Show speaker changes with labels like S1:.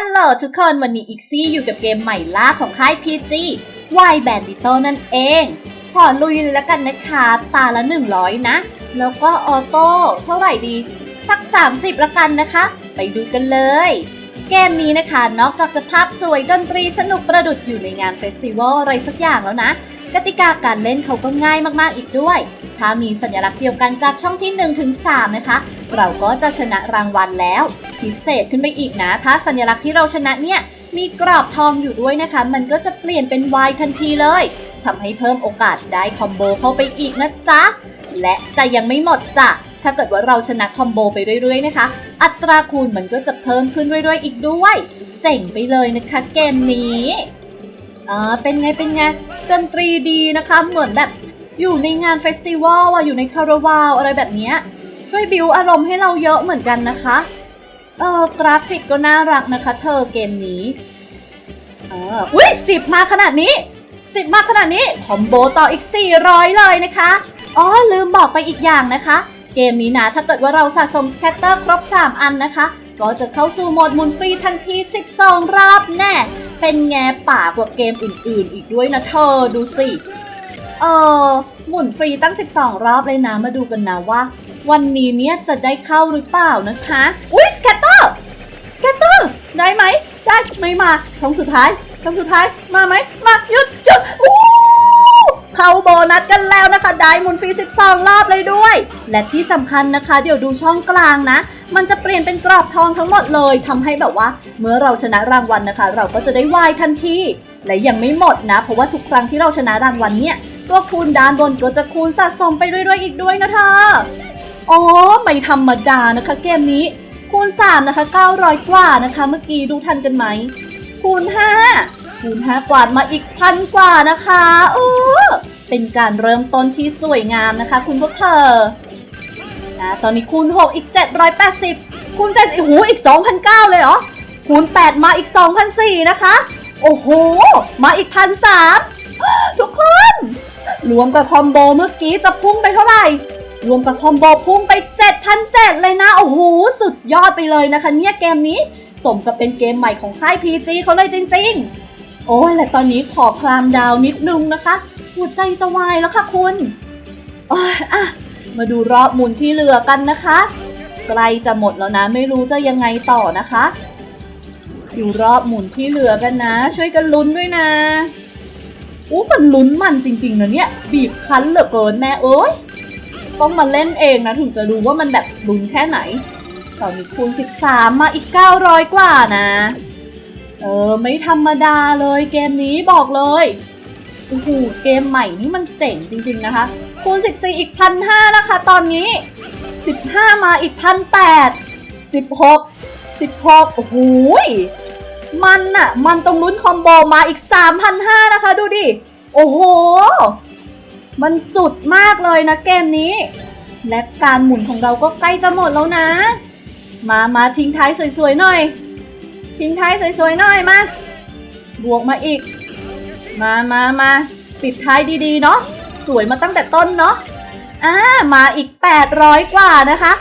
S1: ฮัลโหลทุกคนวันนี้อีกซี่อยู่กับเกมใหม่ล่าของค่าย PG Y Band Little นั่นเอง ขอลุยเลยละกันนะคะ ตาละ 100 นะ แล้วก็ออโต้เท่าไหร่ดี สัก 30 ละกันนะคะ ไปดูกันเลย เกมนี้นะคะนอกจากจะภาพสวยดนตรีสนุกประดุดอยู่ในงานเฟสติวัลอะไรสักอย่างแล้วนะ กติกาการเล่นเขาก็ง่ายมากๆอีกด้วย ถ้ามีสัญลักษณ์เดียวกันจากช่องที่1ถึง3นะคะ เราก็จะชนะรางวัลแล้ว พิเศษขึ้นไปอีกนะ ถ้าสัญลักษณ์ที่เราชนะเนี่ยมีกรอบทองอยู่ด้วยนะคะ มันก็จะเปลี่ยนเป็น Y ทันทีเลยทำให้เพิ่มโอกาสได้คอมโบเข้าไปอีกนะจ๊ะ และจะยังไม่หมดจ้ะถ้าเกิดว่าเราชนะคอมโบไปเรื่อยๆนะคะ อัตราคูณมันก็จะเพิ่มขึ้นเรื่อยๆอีกด้วย เจ๋งไปเลยนะคะเกมนี้อ่าเป็นไงเป็นไงดนตรีดีนะคะ เหมือนแบบ อยู่ในงานเฟสติวัลอะอยู่ในคาราวาวอะไรแบบเนี้ยช่วยบิวอารมณ์ให้เราเยอะเหมือนกันนะคะ เออกราฟิกก็น่ารักนะคะ เธอเกมนี้ เอออุ้ยสิบมาขนาดนี้สิบมาขนาดนี้คอมโบต่ออีก 400 เลยนะคะ อ๋อ ลืมบอกไปอีกอย่างนะคะ เกมนี้นะ ถ้าเกิดว่าเราสะสมสแคตเตอร์ครบ 3 อันนะคะ ก็จะเข้าสู่โหมดมุนฟรีทันที 12 รอบแน่ เป็นแง่ป่ากว่าเกมอื่น ๆ อีกด้วยนะเธอ ดูสิ เออหมุนฟรีตั้ง 12 รอบเลยนะ มาดูกันนะว่า วันนี้เนี่ยจะได้เข้าหรือเปล่านะคะ อุ้ยสแกตเตอร์สแกตเตอร์ได้ไหม ได้ไม่มาช่องสุดท้ายช่องสุดท้ายมาไหมมาหยุดหยุดอู้เข้าโบนัสกันแล้วนะคะ ได้หมุนฟรี 12 รอบเลยด้วย และที่สำคัญนะคะ เดี๋ยวดูช่องกลางนะ มันจะเปลี่ยนเป็นกรอบทองทั้งหมดเลยทำให้แบบว่า เมื่อเราชนะรางวัลนะคะ เราก็จะได้วายทันทีและยังไม่หมดนะ เพราะว่าทุกครั้งที่เราชนะรางวัลเนี่ย ตัวคูณด้านบนก็จะคูณสะสมไปเรื่อยๆอีกด้วยนะเธออ๋อไม่ธรรมดานะคะเกมนี้ คูณ 3 นะคะ 900 กว่านะคะ เมื่อกี้ดูทันกันไหม คูณ 5 คูณ 5 กว่าดมาอีกพันกว่านะคะเออเป็นการเริ่มต้นที่สวยงามนะคะ คุณพวกเธอนะตอนนี้คูณ 6 อีก 780 คูณ7อ้โหอีก 2,009 เลยเหรอ คูณ 8 มาอีก 2,004นะคะ โอ้โห มาอีก1,003ทุกคน รวมกับคอมโบเมื่อกี้จะพุ่งไปเท่าไหร่ รวมกับคอมโบพุ่งไป7,007เลยนะ โอ้โห สุดยอดไปเลยนะคะเนี่ยเกมนี้ สมกับเป็นเกมใหม่ของค่าย PG เขาเลยจริง ๆ โอ้ยและตอนนี้ขอคลามดาวนิดนึงนะคะหัวใจจะวายแล้วค่ะคุณโอ้ยอะมาดูรอบหมุนที่เหลือกันนะคะใกล้จะหมดแล้วนะ ไม่รู้จะยังไงต่อนะคะ อยู่รอบหมุนที่เหลือกันนะ ช่วยกันลุ้นด้วยนะ อู้มันลุ้นมันจริงๆนะเนี่ยบีบคั้นเหลือเกินแม่เอ้ยต้องมาเล่นเองนะถึงจะรู้ว่ามันแบบลุ้นแค่ไหนตอนนี้คูณ13 มาอีก 900 กว่านะ เออ ไม่ธรรมดาเลยเกมนี้บอกเลยโอ้โหเกมใหม่นี่มันเจ๋งจริงๆนะคะ คูณ 14 อีกพันห้านะคะ ตอนนี้ 15 มาอีกพันแปด16 16 โอ้โหย มันอะมันตรงลุ้นคอมโบมาอีก 3,500 นะคะ ดูดิ โอ้โห มันสุดมากเลยนะเกมนี้ และการหมุนของเราก็ใกล้จะหมดแล้วนะ มามาทิ้งท้ายสวยๆหน่อย ทิ้งท้ายสวยๆหน่อยมา บวกมาอีก มามามาปิดท้ายดีๆ เนาะ สวยมาตั้งแต่ต้นเนาะอ่ามาอีก 800 กว่านะคะ